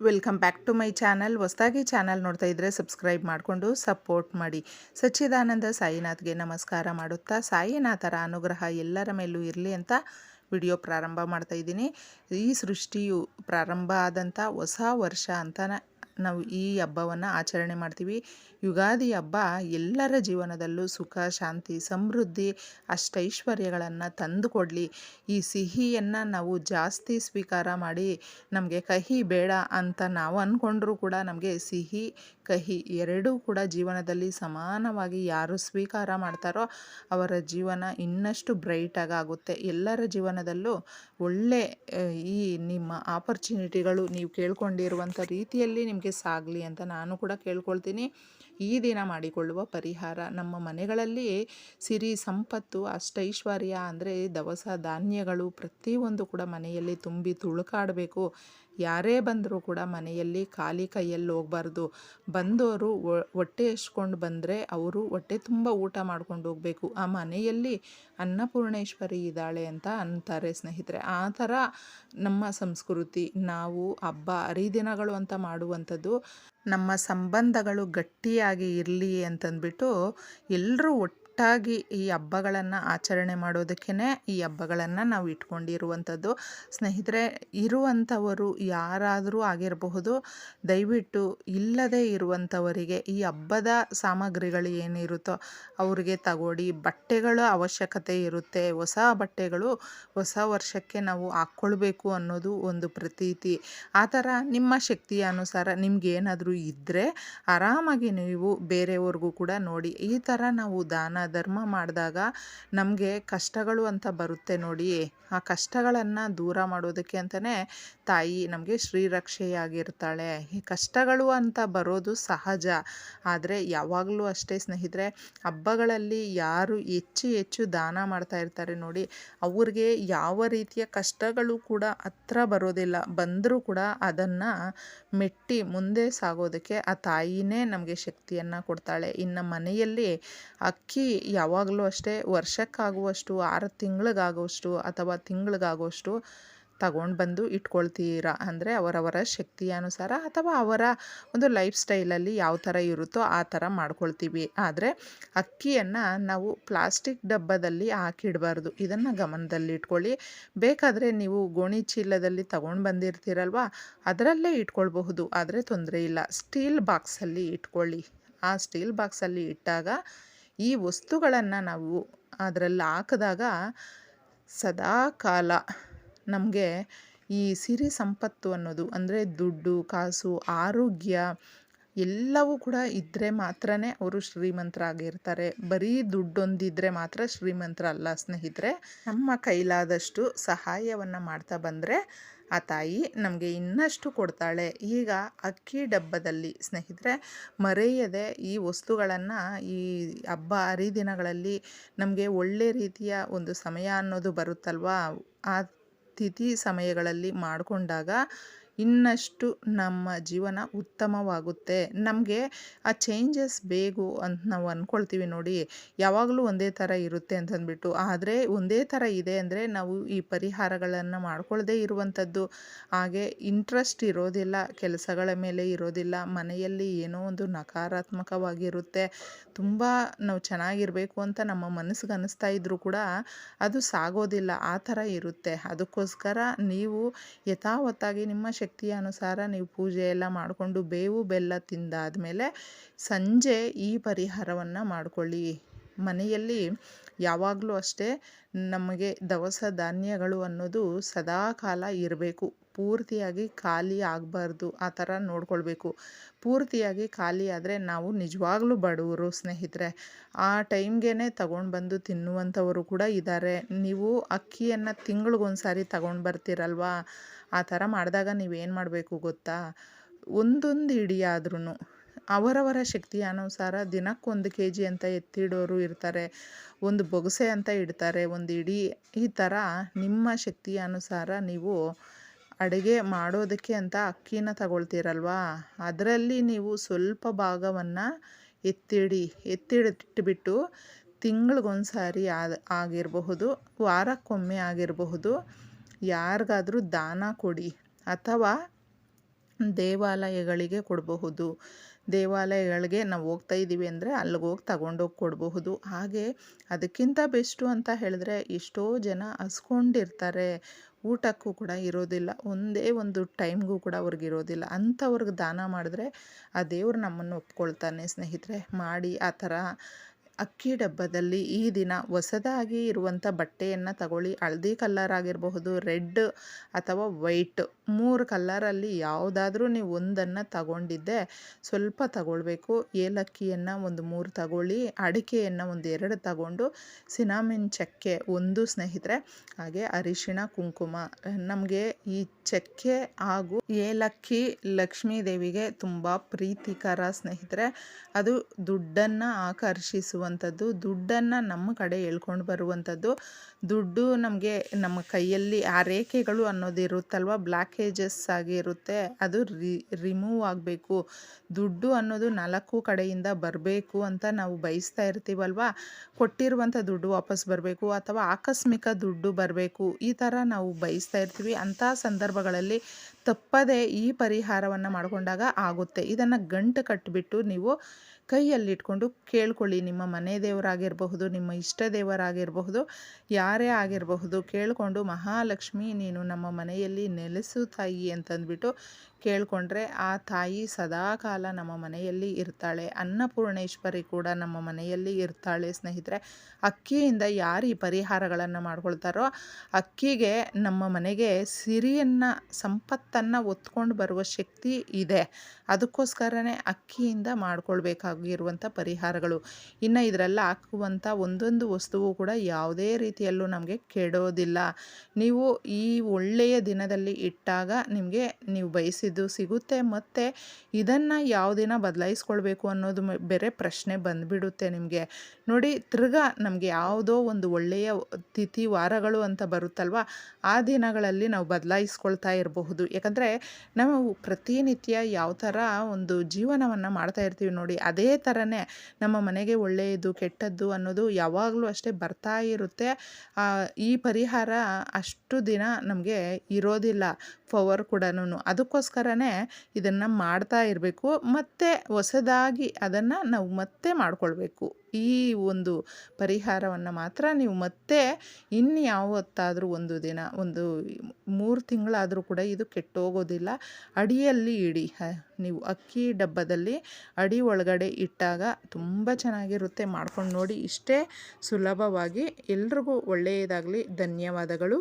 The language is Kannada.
Welcome back to my channel. ಹೊಸದಾಗಿ ಚಾನಲ್ ನೋಡ್ತಾ ಇದ್ದರೆ ಸಬ್ಸ್ಕ್ರೈಬ್ ಮಾಡಿಕೊಂಡು ಸಪೋರ್ಟ್ ಮಾಡಿ. ಸಚ್ಚಿದಾನಂದ ಸಾಯಿನಾಥ್ಗೆ ನಮಸ್ಕಾರ ಮಾಡುತ್ತಾ, ಸಾಯಿನಾಥರ ಅನುಗ್ರಹ ಎಲ್ಲರ ಮೇಲೂ ಇರಲಿ ಅಂತ ವಿಡಿಯೋ ಪ್ರಾರಂಭ ಮಾಡ್ತಾ ಇದ್ದೀನಿ. ಈ ಸೃಷ್ಟಿಯು ಪ್ರಾರಂಭ ಆದಂಥ ಹೊಸ ವರ್ಷ ಅಂತ ನಾವು ಈ ಹಬ್ಬವನ್ನು ಆಚರಣೆ ಮಾಡ್ತೀವಿ. ಯುಗಾದಿ ಹಬ್ಬ ಎಲ್ಲರ ಜೀವನದಲ್ಲೂ ಸುಖ, ಶಾಂತಿ, ಸಮೃದ್ಧಿ, ಅಷ್ಟೈಶ್ವರ್ಯಗಳನ್ನು ತಂದುಕೊಡಲಿ. ಈ ಸಿಹಿಯನ್ನು ನಾವು ಜಾಸ್ತಿ ಸ್ವೀಕಾರ ಮಾಡಿ ನಮಗೆ ಕಹಿ ಬೇಡ ಅಂತ ನಾವು ಅಂದ್ಕೊಂಡ್ರೂ ಕೂಡ ನಮಗೆ ಸಿಹಿ, ಕಹಿ ಎರಡೂ ಕೂಡ ಜೀವನದಲ್ಲಿ ಸಮಾನವಾಗಿ ಯಾರು ಸ್ವೀಕಾರ ಮಾಡ್ತಾರೋ ಅವರ ಜೀವನ ಇನ್ನಷ್ಟು ಬ್ರೈಟಾಗಿ ಆಗುತ್ತೆ. ಎಲ್ಲರ ಜೀವನದಲ್ಲೂ ಒಳ್ಳೆ ಈ ನಿಮ್ಮ ಆಪರ್ಚುನಿಟಿಗಳು ನೀವು ಕೇಳ್ಕೊಂಡಿರುವಂಥ ರೀತಿಯಲ್ಲಿ ನಿಮಗೆ ಸಾಗಲಿ ಅಂತ ನಾನು ಕೂಡ ಕೇಳ್ಕೊಳ್ತೀನಿ. ಈ ದಿನ ಮಾಡಿಕೊಳ್ಳುವ ಪರಿಹಾರ. ನಮ್ಮ ಮನೆಗಳಲ್ಲಿ ಸಿರಿ ಸಂಪತ್ತು, ಅಷ್ಟೈಶ್ವರ್ಯ ಅಂದರೆ ದವಸ ಧಾನ್ಯಗಳು ಪ್ರತಿಯೊಂದು ಕೂಡ ಮನೆಯಲ್ಲಿ ತುಂಬಿ ತುಳುಕಾಡಬೇಕು. ಯಾರೇ ಬಂದರೂ ಕೂಡ ಮನೆಯಲ್ಲಿ ಖಾಲಿ ಕೈಯಲ್ಲಿ ಹೋಗಬಾರ್ದು. ಬಂದವರು ಹೊಟ್ಟೆ ಎಷ್ಕೊಂಡು ಬಂದರೆ ಅವರು ಹೊಟ್ಟೆ ತುಂಬ ಊಟ ಮಾಡ್ಕೊಂಡು ಹೋಗಬೇಕು. ಆ ಮನೆಯಲ್ಲಿ ಅನ್ನಪೂರ್ಣೇಶ್ವರಿ ಇದ್ದಾಳೆ ಅಂತ ಅಂತಾರೆ ಸ್ನೇಹಿತರೆ. ಆ ಥರ ನಮ್ಮ ಸಂಸ್ಕೃತಿ, ನಾವು, ಹಬ್ಬ, ಹರಿದಿನಗಳು ಅಂತ ಮಾಡುವಂಥದ್ದು ನಮ್ಮ ಸಂಬಂಧಗಳು ಗಟ್ಟಿಯಾಗಿ ಇರಲಿ ಅಂತಂದ್ಬಿಟ್ಟು ಎಲ್ಲರೂ ಒಟ್ಟಾಗಿ ಈ ಹಬ್ಬಗಳನ್ನು ಆಚರಣೆ ಮಾಡೋದಕ್ಕೇ ಈ ಹಬ್ಬಗಳನ್ನು ನಾವು ಇಟ್ಕೊಂಡಿರುವಂಥದ್ದು. ಸ್ನೇಹಿತರೆ, ಇರುವಂಥವರು ಯಾರಾದರೂ ಆಗಿರಬಹುದು, ದಯವಿಟ್ಟು ಇಲ್ಲದೇ ಇರುವಂಥವರಿಗೆ ಈ ಹಬ್ಬದ ಸಾಮಗ್ರಿಗಳು ಏನಿರುತ್ತೋ ಅವರಿಗೆ ತಗೊಡಿ ಬಟ್ಟೆಗಳ ಅವಶ್ಯಕತೆ ಇರುತ್ತೆ. ಹೊಸ ಬಟ್ಟೆಗಳು ಹೊಸ ವರ್ಷಕ್ಕೆ ನಾವು ಹಾಕ್ಕೊಳ್ಬೇಕು ಅನ್ನೋದು ಒಂದು ಪ್ರತೀತಿ. ಆ ಥರ ನಿಮ್ಮ ಶಕ್ತಿಯ ಅನುಸಾರ ನಿಮಗೇನಾದರೂ ಇದ್ದರೆ ಆರಾಮಾಗಿ ನೀವು ಬೇರೆಯವ್ರಿಗೂ ಕೂಡ ನೋಡಿ. ಈ ಥರ ನಾವು ದಾನ ಧರ್ಮ ಮಾಡಿದಾಗ ನಮಗೆ ಕಷ್ಟಗಳು ಅಂತ ಬರುತ್ತೆ ನೋಡಿ. ಆ ಕಷ್ಟಗಳನ್ನು ದೂರ ಮಾಡೋದಕ್ಕೆ ಅಂತಲೇ ತಾಯಿ ನಮಗೆ ಶ್ರೀರಕ್ಷೆಯಾಗಿರ್ತಾಳೆ. ಈ ಕಷ್ಟಗಳು ಅಂತ ಬರೋದು ಸಹಜ. ಆದರೆ ಯಾವಾಗಲೂ ಅಷ್ಟೇ ಸ್ನೇಹಿತರೆ, ಹಬ್ಬಗಳಲ್ಲಿ ಯಾರು ಹೆಚ್ಚು ಹೆಚ್ಚು ದಾನ ಮಾಡ್ತಾ ಇರ್ತಾರೆ ನೋಡಿ, ಅವ್ರಿಗೆ ಯಾವ ರೀತಿಯ ಕಷ್ಟಗಳು ಕೂಡ ಹತ್ರ ಬರೋದಿಲ್ಲ. ಬಂದರೂ ಕೂಡ ಅದನ್ನು ಮೆಟ್ಟಿ ಮುಂದೆ ಸಾಗೋದಕ್ಕೆ ಆ ತಾಯಿನೇ ನಮಗೆ ಶಕ್ತಿಯನ್ನು ಕೊಡ್ತಾಳೆ. ಇನ್ನು ಮನೆಯಲ್ಲಿ ಅಕ್ಕಿ ಯಾವಾಗಲೂ ಅಷ್ಟೇ ವರ್ಷಕ್ಕಾಗುವಷ್ಟು, ಆರು ತಿಂಗಳಿಗಾಗುವಷ್ಟು ಅಥವಾ ತಿಂಗಳಿಗಾಗುವಷ್ಟು ತಗೊಂಡು ಬಂದು ಇಟ್ಕೊಳ್ತೀರಾ? ಅಂದರೆ ಅವರವರ ಶಕ್ತಿಯ ಅನುಸಾರ ಅಥವಾ ಅವರ ಒಂದು ಲೈಫ್ ಸ್ಟೈಲಲ್ಲಿ ಯಾವ ಥರ ಇರುತ್ತೋ ಆ ಥರ ಮಾಡ್ಕೊಳ್ತೀವಿ. ಆದರೆ ಅಕ್ಕಿಯನ್ನು ನಾವು ಪ್ಲಾಸ್ಟಿಕ್ ಡಬ್ಬದಲ್ಲಿ ಹಾಕಿಡಬಾರ್ದು. ಇದನ್ನು ಗಮನದಲ್ಲಿ ಇಟ್ಕೊಳ್ಳಿ. ಬೇಕಾದರೆ ನೀವು ಗೋಣಿ ಚೀಲದಲ್ಲಿ ತಗೊಂಡು ಬಂದಿರ್ತೀರಲ್ವ? ಅದರಲ್ಲೇ ಇಟ್ಕೊಳ್ಬಹುದು. ಆದರೆ ತೊಂದರೆ ಇಲ್ಲ. ಸ್ಟೀಲ್ ಬಾಕ್ಸಲ್ಲಿ ಇಟ್ಕೊಳ್ಳಿ. ಆ ಸ್ಟೀಲ್ ಬಾಕ್ಸಲ್ಲಿ ಇಟ್ಟಾಗ ಈ ವಸ್ತುಗಳನ್ನು ನಾವು ಅದರಲ್ಲಿ ಹಾಕಿದಾಗ ಸದಾ ಕಾಲ ನಮಗೆ ಈ ಸಿರಿ ಸಂಪತ್ತು ಅನ್ನೋದು, ಅಂದರೆ ದುಡ್ಡು, ಕಾಸು, ಆರೋಗ್ಯ ಎಲ್ಲವೂ ಕೂಡ ಇದ್ದರೆ ಮಾತ್ರ ಅವರು ಶ್ರೀಮಂತರಾಗಿರ್ತಾರೆ. ಬರೀ ದುಡ್ಡೊಂದಿದ್ರೆ ಮಾತ್ರ ಶ್ರೀಮಂತರಲ್ಲ ಸ್ನೇಹಿತರೆ. ನಮ್ಮ ಕೈಲಾದಷ್ಟು ಸಹಾಯವನ್ನು ಮಾಡ್ತಾ ಬಂದರೆ ಆ ತಾಯಿ ನಮಗೆ ಇನ್ನಷ್ಟು ಕೊಡ್ತಾಳೆ. ಈಗ ಅಕ್ಕಿ ಡಬ್ಬದಲ್ಲಿ ಸ್ನೇಹಿತರೆ, ಮರೆಯದೆ ಈ ವಸ್ತುಗಳನ್ನು ಈ ಹಬ್ಬ ಹರಿದಿನಗಳಲ್ಲಿ ನಮಗೆ ಒಳ್ಳೆ ರೀತಿಯ ಒಂದು ಸಮಯ ಅನ್ನೋದು ಬರುತ್ತಲ್ವಾ? ಆ ತಿಥಿ ಸಮಯಗಳಲ್ಲಿ ಮಾಡಿಕೊಂಡಾಗ ಇನ್ನಷ್ಟು ನಮ್ಮ ಜೀವನ ಉತ್ತಮವಾಗುತ್ತೆ. ನಮಗೆ ಆ ಚೇಂಜಸ್ ಬೇಕು ಅಂತ ನಾವು ಅಂದ್ಕೊಳ್ತೀವಿ ನೋಡಿ. ಯಾವಾಗಲೂ ಒಂದೇ ಥರ ಇರುತ್ತೆ ಅಂತಂದ್ಬಿಟ್ಟು. ಆದರೆ ಒಂದೇ ಥರ ಇದೆ ಅಂದರೆ ನಾವು ಈ ಪರಿಹಾರಗಳನ್ನು ಮಾಡ್ಕೊಳ್ಳದೇ ಇರುವಂಥದ್ದು. ಹಾಗೆ ಇಂಟ್ರೆಸ್ಟ್ ಇರೋದಿಲ್ಲ, ಕೆಲಸಗಳ ಮೇಲೆ ಇರೋದಿಲ್ಲ, ಮನೆಯಲ್ಲಿ ಏನೋ ಒಂದು ನಕಾರಾತ್ಮಕವಾಗಿರುತ್ತೆ. ತುಂಬ ನಾವು ಚೆನ್ನಾಗಿರಬೇಕು ಅಂತ ನಮ್ಮ ಮನಸ್ಸಿಗೆ ಅನ್ನಿಸ್ತಾ ಇದ್ದರೂ ಕೂಡ ಅದು ಸಾಗೋದಿಲ್ಲ. ಆ ಥರ ಇರುತ್ತೆ. ಅದಕ್ಕೋಸ್ಕರ ನೀವು ಯಥಾವತ್ತಾಗಿ ನಿಮ್ಮ ಶಕ್ತಿಯ ಅನುಸಾರ ನೀವು ಪೂಜೆ ಎಲ್ಲ ಮಾಡಿಕೊಂಡು ಬೇವು, ಬೆಲ್ಲ ತಿಂದಾದಮೇಲೆ ಸಂಜೆ ಈ ಪರಿಹಾರವನ್ನು ಮಾಡಿಕೊಳ್ಳಿ. ಮನೆಯಲ್ಲಿ ಯಾವಾಗಲೂ ಅಷ್ಟೇ ನಮಗೆ ದವಸ ಧಾನ್ಯಗಳು ಅನ್ನೋದು ಸದಾ ಕಾಲ ಇರಬೇಕು. ಪೂರ್ತಿಯಾಗಿ ಖಾಲಿ ಆಗಬಾರ್ದು ಆ ಥರ ನೋಡ್ಕೊಳ್ಬೇಕು. ಪೂರ್ತಿಯಾಗಿ ಖಾಲಿ ಆದರೆ ನಾವು ನಿಜವಾಗ್ಲೂ ಬಡವರು ಸ್ನೇಹಿತರೆ, ಆ ಟೈಮ್ಗೆ ತಗೊಂಡು ಬಂದು ತಿನ್ನುವಂಥವರು ಕೂಡ ಇದ್ದಾರೆ ನೀವು ಅಕ್ಕಿಯನ್ನು ತಿಂಗಳಿಗೊಂದು ಸಾರಿ ತಗೊಂಡು ಬರ್ತೀರಲ್ವಾ? ಆ ಥರ ಮಾಡಿದಾಗ ನೀವೇನು ಮಾಡಬೇಕು ಗೊತ್ತಾ? ಒಂದೊಂದು ಇಡಿ ಆದ್ರೂ ಅವರವರ ಶಕ್ತಿಯ ಅನುಸಾರ ದಿನಕ್ಕೊಂದು ಕೆ ಜಿ ಅಂತ ಎತ್ತಿಡೋರು ಇರ್ತಾರೆ, ಒಂದು ಬೊಗಸೆ ಅಂತ ಇಡ್ತಾರೆ, ಒಂದು ಇಡೀ. ಈ ಥರ ನಿಮ್ಮ ಶಕ್ತಿಯ ಅನುಸಾರ ನೀವು ಅಡುಗೆ ಮಾಡೋದಕ್ಕೆ ಅಂತ ಅಕ್ಕಿನ ತಗೊಳ್ತೀರಲ್ವಾ? ಅದರಲ್ಲಿ ನೀವು ಸ್ವಲ್ಪ ಭಾಗವನ್ನು ಎತ್ತಿಡಿ ಎತ್ತಿಡಿಟ್ಬಿಟ್ಟು ತಿಂಗಳಿಗೊಂದು ಸಾರಿ ಆಗಿರಬಹುದು, ವಾರಕ್ಕೊಮ್ಮೆ ಆಗಿರಬಹುದು, ಯಾರಿಗಾದರೂ ದಾನ ಕೊಡಿ ಅಥವಾ ದೇವಾಲಯಗಳಿಗೆ ಕೊಡಬಹುದು. ದೇವಾಲಯಗಳಿಗೆ ನಾವು ಹೋಗ್ತಾ ಇದ್ದೀವಿ ಅಂದರೆ ಅಲ್ಲಿಗೆ ಹೋಗಿ ತಗೊಂಡೋಗಿ ಕೊಡಬಹುದು. ಹಾಗೆ ಅದಕ್ಕಿಂತ ಬೆಸ್ಟು ಅಂತ ಹೇಳಿದ್ರೆ ಎಷ್ಟೋ ಜನ ಹಸ್ಕೊಂಡಿರ್ತಾರೆ ಊಟಕ್ಕೂ ಕೂಡ ಇರೋದಿಲ್ಲ. ಒಂದೇ ಒಂದು ಟೈಮ್ಗೂ ಕೂಡ ಅವ್ರಿಗೆ ಇರೋದಿಲ್ಲ. ಅಂಥವ್ರಿಗೆ ದಾನ ಮಾಡಿದ್ರೆ ಆ ದೇವ್ರು ನಮ್ಮನ್ನು ಒಪ್ಕೊಳ್ತಾನೆ ಸ್ನೇಹಿತರೆ. ಮಾಡಿ ಆ ಥರ ಅಕ್ಕಿ ಡಬ್ಬದಲ್ಲಿ ಈ ದಿನ ಹೊಸದಾಗಿ ಇರುವಂಥ ಬಟ್ಟೆಯನ್ನು ತಗೊಳ್ಳಿ. ಹಳದಿ ಕಲ್ಲರ್ ಆಗಿರಬಹುದು, ರೆಡ್ ಅಥವಾ ವೈಟ್. ಮೂರು ಕಲ್ಲರಲ್ಲಿ ಯಾವುದಾದ್ರೂ ನೀವು ಒಂದನ್ನು ತಗೊಂಡಿದ್ದೆ ಸ್ವಲ್ಪ ತಗೊಳ್ಬೇಕು. ಏಲಕ್ಕಿಯನ್ನು ಒಂದು ಮೂರು ತಗೊಳ್ಳಿ, ಅಡಿಕೆಯನ್ನು ಒಂದು ಎರಡು ತಗೊಂಡು, ಸಿನಾಮಿನ್ ಚಕ್ಕೆ ಒಂದು ಸ್ನೇಹಿತರೆ, ಹಾಗೆ ಅರಿಶಿಣ, ಕುಂಕುಮ, ನಮಗೆ ಈ ಚಕ್ಕೆ ಹಾಗೂ ಏಲಕ್ಕಿ ಲಕ್ಷ್ಮೀ ದೇವಿಗೆ ತುಂಬ ಪ್ರೀತಿಕರ ಸ್ನೇಹಿತರೆ, ಅದು ದುಡ್ಡನ್ನು ಆಕರ್ಷಿಸುವಂಥದ್ದು, ದುಡ್ಡನ್ನು ನಮ್ಮ ಕಡೆ ಎಳ್ಕೊಂಡು ಬರುವಂಥದ್ದು. ದುಡ್ಡು ನಮಗೆ ನಮ್ಮ ಕೈಯಲ್ಲಿ ಆ ರೇಖೆಗಳು ಅನ್ನೋದು ಇರುತ್ತಲ್ವ ಬ್ಲ್ಯಾಕೇಜಸ್ ಆಗಿರುತ್ತೆ ಅದು ರಿಮೂವ್ ಆಗಬೇಕು. ದುಡ್ಡು ಅನ್ನೋದು ನಾಲ್ಕು ಕಡೆಯಿಂದ ಬರಬೇಕು ಅಂತ ನಾವು ಬಯಸ್ತಾ ಇರ್ತೀವಲ್ವ? ಕೊಟ್ಟಿರುವಂಥ ದುಡ್ಡು ವಾಪಸ್ ಬರಬೇಕು ಅಥವಾ ಆಕಸ್ಮಿಕ ದುಡ್ಡು ಬರಬೇಕು ಈ ಥರ ನಾವು ಬಯಸ್ತಾ ಇರ್ತೀವಿ. ಅಂಥ ಸಂದರ್ಭಗಳಲ್ಲಿ ತಪ್ಪದೇ ಈ ಪರಿಹಾರವನ್ನು ಮಾಡಿಕೊಂಡಾಗ ಆಗುತ್ತೆ. ಇದನ್ನು ಗಂಟು ಕಟ್ಟಿಬಿಟ್ಟು ನೀವು ಕೈಯಲ್ಲಿಟ್ಕೊಂಡು ಕೇಳ್ಕೊಳ್ಳಿ, ನಿಮ್ಮ ಮನೆ ದೇವರಾಗಿರಬಹುದು, ನಿಮ್ಮ ಇಷ್ಟ ದೇವರಾಗಿರಬಹುದು, ಯಾರೇ ಆಗಿರಬಹುದು. ಕೇಳಿಕೊಂಡು, ಮಹಾಲಕ್ಷ್ಮಿ, ನೀನು ನಮ್ಮ ಮನೆಯಲ್ಲಿ ನೆಲೆಸು ತಾಯಿ ಅಂತಂದ್ಬಿಟ್ಟು ಕೇಳಿಕೊಂಡ್ರೆ ಆ ತಾಯಿ ಸದಾಕಾಲ ನಮ್ಮ ಮನೆಯಲ್ಲಿ ಇರ್ತಾಳೆ. ಅನ್ನಪೂರ್ಣೇಶ್ವರಿ ಕೂಡ ನಮ್ಮ ಮನೆಯಲ್ಲಿ ಇರ್ತಾಳೆ ಸ್ನೇಹಿತರೆ. ಅಕ್ಕಿಯಿಂದ ಯಾರು ಈ ಪರಿಹಾರಗಳನ್ನು ಮಾಡ್ಕೊಳ್ತಾರೋ ಅಕ್ಕಿಗೆ ನಮ್ಮ ಮನೆಗೆ ಸಿರಿಯನ್ನು, ಸಂಪತ್ತನ್ನು ಒತ್ಕೊಂಡು ಬರುವ ಶಕ್ತಿ ಇದೆ. ಅದಕ್ಕೋಸ್ಕರನೇ ಅಕ್ಕಿಯಿಂದ ಮಾಡ್ಕೊಳ್ಬೇಕಾಗಿರುವಂಥ ಪರಿಹಾರಗಳು. ಇನ್ನು ಇದರಲ್ಲಿ ಹಾಕುವಂಥ ಒಂದೊಂದು ವಸ್ತುವು ಕೂಡ ಯಾವುದೇ ರೀತಿಯಲ್ಲೂ ನಮಗೆ ಕೆಡೋದಿಲ್ಲ. ನೀವು ಈ ಒಳ್ಳೆಯ ದಿನದಲ್ಲಿ ಇಟ್ಟಾಗ ನಿಮಗೆ ನೀವು ಬಯಸಿದ್ದು ಸಿಗುತ್ತೆ ಮತ್ತು ಇದನ್ನು ಯಾವ ದಿನ ಬದಲಾಯಿಸ್ಕೊಳ್ಬೇಕು ಅನ್ನೋದು ಬೇರೆ ಪ್ರಶ್ನೆ ಬಂದುಬಿಡುತ್ತೆ ನಿಮಗೆ. ನೋಡಿ, ತಿರ್ಗಾ ನಮಗೆ ಯಾವುದೋ ಒಂದು ಒಳ್ಳೆಯ ತಿಥಿ, ವಾರಗಳು ಅಂತ ಬರುತ್ತಲ್ವ, ಆ ದಿನಗಳಲ್ಲಿ ನಾವು ಬದಲಾಯಿಸ್ಕೊಳ್ತಾ ಇರಬಹುದು. ಯಾಕಂದರೆ ನಾವು ಪ್ರತಿನಿತ್ಯ ಯಾವ ಥರ ಒಂದು ಜೀವನವನ್ನು ಮಾಡ್ತಾ ಇರ್ತೀವಿ ನೋಡಿ, ಅದೇ ಥರನೇ ನಮ್ಮ ಮನೆಗೆ ಒಳ್ಳೆಯದು, ಕೆಟ್ಟದ್ದು ಅನ್ನೋದು ಯಾವಾಗಲೂ ಅಷ್ಟೇ ಬರ್ತಾ ಇರುತ್ತೆ. ಈ ಪರಿಹಾರ ಅಷ್ಟು ದಿನ ನಮಗೆ ಇರೋದಿಲ್ಲ, ಪವರ್ ಕೂಡ ಅದಕ್ಕೋಸ್ಕರನೇ ಇದನ್ನು ಮಾಡ್ತಾ ಇರಬೇಕು. ಮತ್ತು ಹೊಸದಾಗಿ ಅದನ್ನು ನಾವು ಮತ್ತೆ ಮಾಡಿಕೊಳ್ಬೇಕು. ಈ ಒಂದು ಪರಿಹಾರವನ್ನು ಮಾತ್ರ ನೀವು ಮತ್ತೆ ಇನ್ಯಾವತ್ತಾದರೂ ಒಂದು ದಿನ, ಒಂದು ಮೂರು ತಿಂಗಳಾದರೂ ಕೂಡ ಇದು ಕೆಟ್ಟೋಗೋದಿಲ್ಲ. ಅಡಿಯಲ್ಲಿ ಇಡಿ. ನೀವು ಅಕ್ಕಿ ಡಬ್ಬದಲ್ಲಿ ಅಡಿ ಒಳಗಡೆ ಇಟ್ಟಾಗ ತುಂಬ ಚೆನ್ನಾಗಿರುತ್ತೆ. ಮಾಡ್ಕೊಂಡು ನೋಡಿ ಇಷ್ಟೇ ಸುಲಭವಾಗಿ. ಎಲ್ರಿಗೂ ಒಳ್ಳೆಯದಾಗಲಿ. ಧನ್ಯವಾದಗಳು.